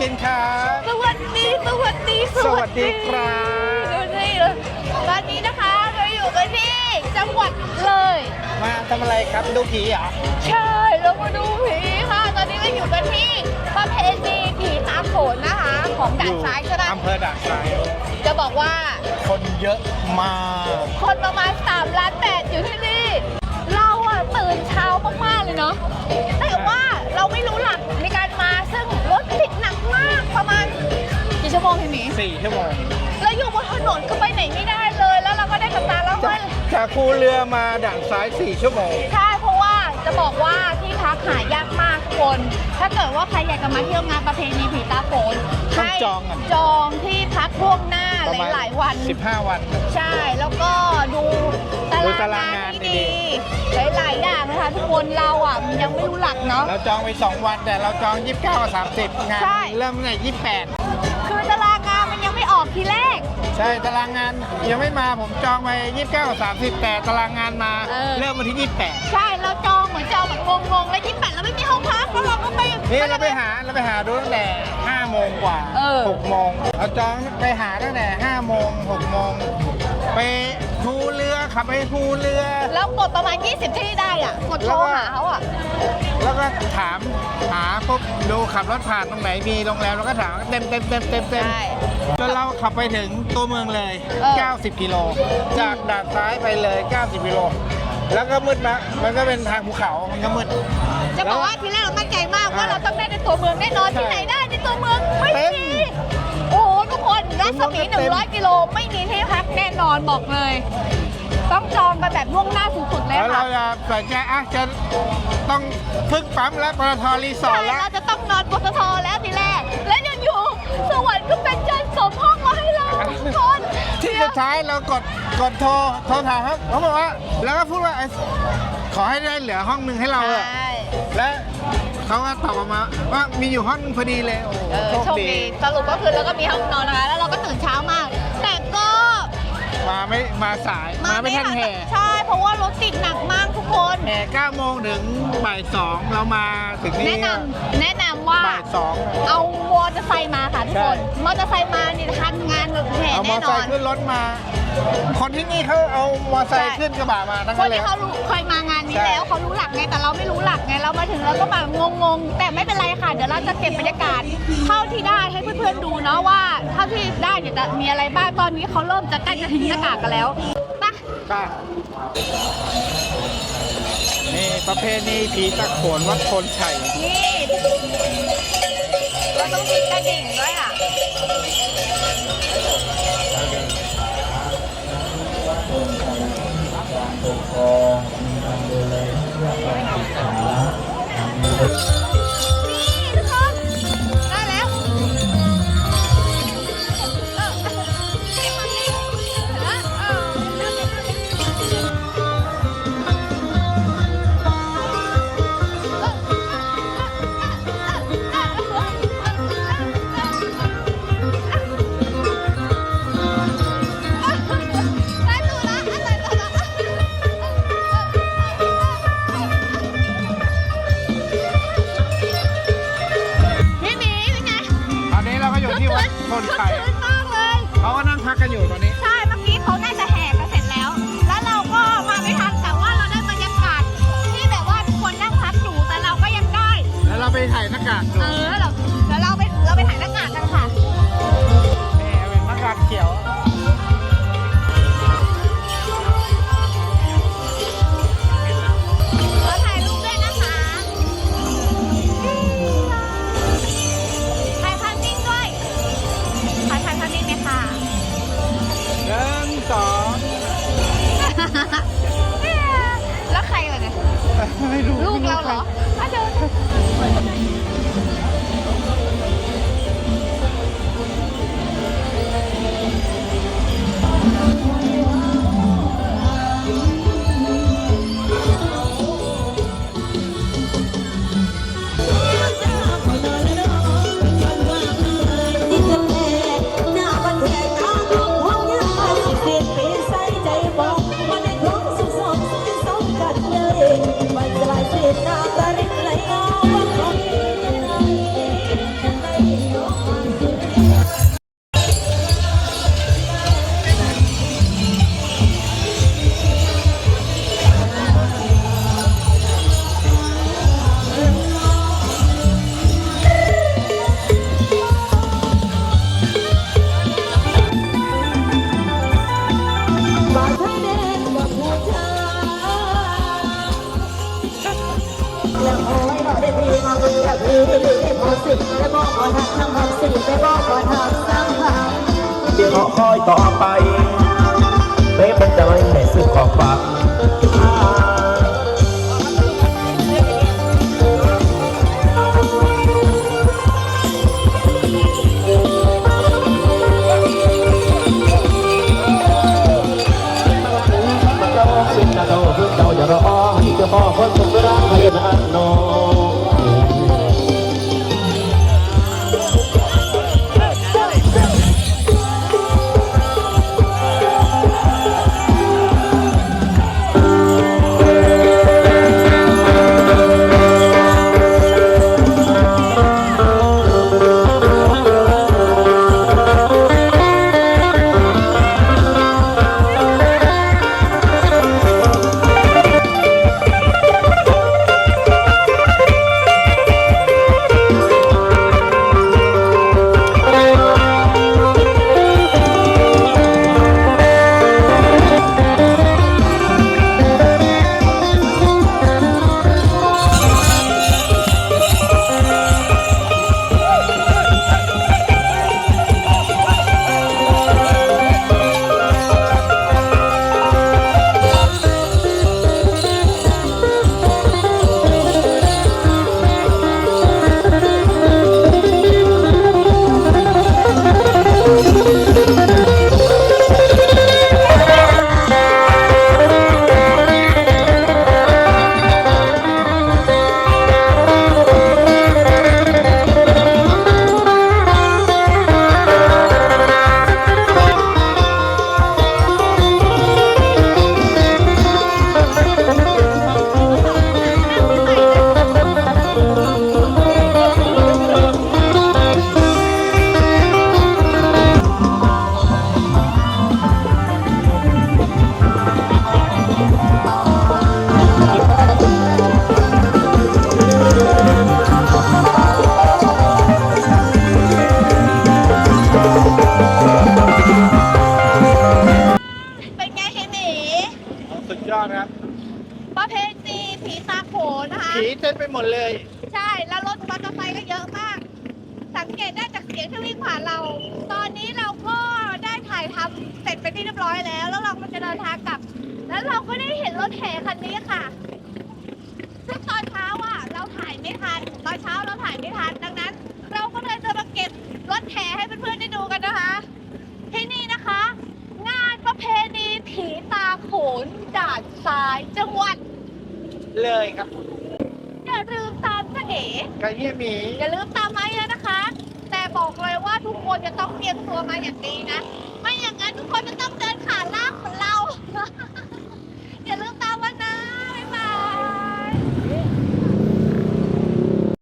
กินครับสวัสดีสวัสดีสวัสดีครับดูนี่เลยตอนนี้นะคะเราอยู่กันที่จังหวัดเลย มาทำอะไรครับดูผีเหรอใช่เรามาดูผีค่ะ ตอนนี้เราอยู่กันที่ประเพณีผีตาโขนนะคะ ของด่านซ้ายใช่ไหมอำเภอด่านซ้ายจะบอกว่า คนเยอะมาก คนประมาณ3ล้านแปดอยู่ที่นี่ เราอะตื่นเช้ามากๆเลยเนาะแต่ว่าเราไม่รู้หลักใน ประมาณกี่ชั่วโมงพี่หมีสี่ชั่วโมงแล้วอยู่บนถนนก็ไปไหนไม่ได้เลย แล้วเราก็ได้กับตาแล้วจาก็กจากคูเรือมาด่านซ้ายสี่ชั่วโมง ใช่เพราะว่าจะบอกว่าที่พักหายากมากทุกคน ถ้าเกิดว่าใครอยากจะมาเที่ยวงานประเพณีผีตาโขนต้องให้จองก่อน จองที่พักล่วงหน้าประมาณหลายๆวัน 15 วัน ใช่แล้วก็ดูตาดูรางตารางงางานนดีๆ หลายๆอย่างนะคะทุกคนเราอะยังไม่รู้หลักเนาะ เราจองไป 2 วันแต่เราจอง 29กับ30 งาน ใช่ เริ่มตั้งแต่28 คือตารางงานมันยังไม่ออกทีแรก ใช่ตารางงานยังไม่มาผมจองไป 29กับ30 แต่ตารางงานมาเออ เริ่มวันที่ 28 ใช่เราจองเหมือนจองแบบงงๆแล้วยี่แปดเราไม่มีห้องพักแล้วเราก็ไป นี่เราไปหาเราไปหาดูตั้งแต่5โมงกว่าเออ 6โมงเราจองไปหาตั้งแต่5โมง6โมงไปภูเรือ ขับไปภูเรือ แล้วกดประมาณ 20 ที่ได้อะ กดโทรหาเขาอะ แล้วก็ถามหาปุ๊บดูขับรถผ่านตรงไหนมีโรงแรมเราก็ถามเต็มเต็มเต็มเต็มเต็มใช่จนเราขับไปถึงตัวเมืองเลย เออ 90 กิโล จากด่านซ้ายไปเลย 90 กิโล แล้วก็มืดนะมันก็เป็นทางภูเขา มันก็มืด จะบอกว่าทีแรกเราตั้งใจมากว่าเราต้องได้ในตัวเมืองแน่นอนใช่ที่ไหนได้ในตัวเมืองไม่เต็มมีโอ้โหทุกคนรัศมี เต็ม 100 กิโลไม่มีที่พักแน่นอนบอกเลย ต้องจองกันแบบล่วงหน้าสุดๆเลยแล้วเราค่ะจะสนใจอะจะต้องพึ่งปั๊มและปตทรีสอใช่ร์ทแล้ว เราจะต้องนอนปตทแล้วทีแรก และยังอยู่สวรรค์ก็เป็นจันสมห้องมาให้เราทุกคนที่สุดท้ายเรากดกดโทรโทรถามครับเขาบอกว่า แล้วก็พูดว่าเอ้ยขอให้ได้เหลือห้องหนึ่งให้เราใชเถอะ่และเขาก็ตอบมาว่ามีอยู่ห้องหนึ่งพอดีเลยโอ้โหเออโชคดี สรุปก็คือเราก็มีห้องนอนนะคะแล้วเราก็ตื่นเช้ามากแต่ก็ มาไม่มาสายมาไม่ทันแห่ใช่ เพราะว่ารถติดหนักมากทุกคน แห่9โมงถึงบ่ายสองเรามาถึงนี่แนะนำแนะนำว่าบ่ายสองเอามอเตอร์ไซค์มาค่ะทุกคนใช่มอเตอร์ไซค์มานี่ทันงานแห่เอามอแน่เตอร์นไซอนค์ขึ้นรถมา คนที่นี่เขาเอามอเตอร์ไซค์ขึ้นกระบะมาทั้งคนั้นนเลยที่เขารู้เคยมางานนี้ใช่ แล้วเขารู้หลักไงแต่เราไม่รู้หลักไงเรามาถึงเราก็แบบงงๆแต่ไม่เป็นไรค่ะ เดี๋ยวเราจะเก็บบรรยากาศเท่าที่ได้ให้เพื่อนๆดูเนาะว่าเท่าที่ได้เนี่ยจะมีอะไรบ้างตอนนี้เขาเริ่มจะใกล้จะทิ้งหน้ากากกันแล้วนะก็นี่ประเพณีผีตะโขนวัดโพนชัยนี่เราต้องติดกระดิ่งด้วยอะ นี่ทุกคน ถ่ายหน้ากากดูเออเราเดี๋ยวเราไปเราไปถ่ายหน้ากากกันค่ะนี่เป็นหน้ากากเขียว ได้พอสิได้บอกก่อนหักน้ำหอมสิได้บอกก่อนหักสังหารเดี๋ยวคอยต่อไปเป๊ะมันจะไม่ให้ซื้อของฝากมันเป็นนาโดเพื่อเจ้าอย่ารอให้จ้าพ่อคนสมรักให้นันนเป็น ดยอดครับ ประเพณีผีตาโขนนะคะ ผีเต็มไปหมดเลย ใช่ แล้วรถมอเตอร์ไซค์ก็เยอะมาก สังเกตได้จากเสียงที่วิ่งผ่านเรา ตอนนี้เราก็ได้ถ่ายทำเสร็จไปนที่เรียบร้อยแล้ว แล้วเราก็จะเดินทางกลับ แล้วเราก็ได้เห็นรถแห่คันนี้ค่ะ ซึ่งตอนเช้าอะ เราถ่ายไม่ทัน ตอนเช้าเราถ่ายไม่ทัน ดังนั้น เราก็เลยจะมาเก็บรถแห่ให้เพื่อนๆได้ดูกันนะคะ ที่นี่นะคะ งานประเพณีผีตาโขนด่านซ้ายจังหวัด เลยครับอย่าลืมตามนะเอ๋กระเยี่ยหมีอย่าลืมตามมาเยอะนะคะ แต่บอกเลยว่าทุกคนจะต้องเตรียมตัวมาอย่างดีนะ ไม่อย่างนั้นทุกคนจะต้องเดินขาลากของเรา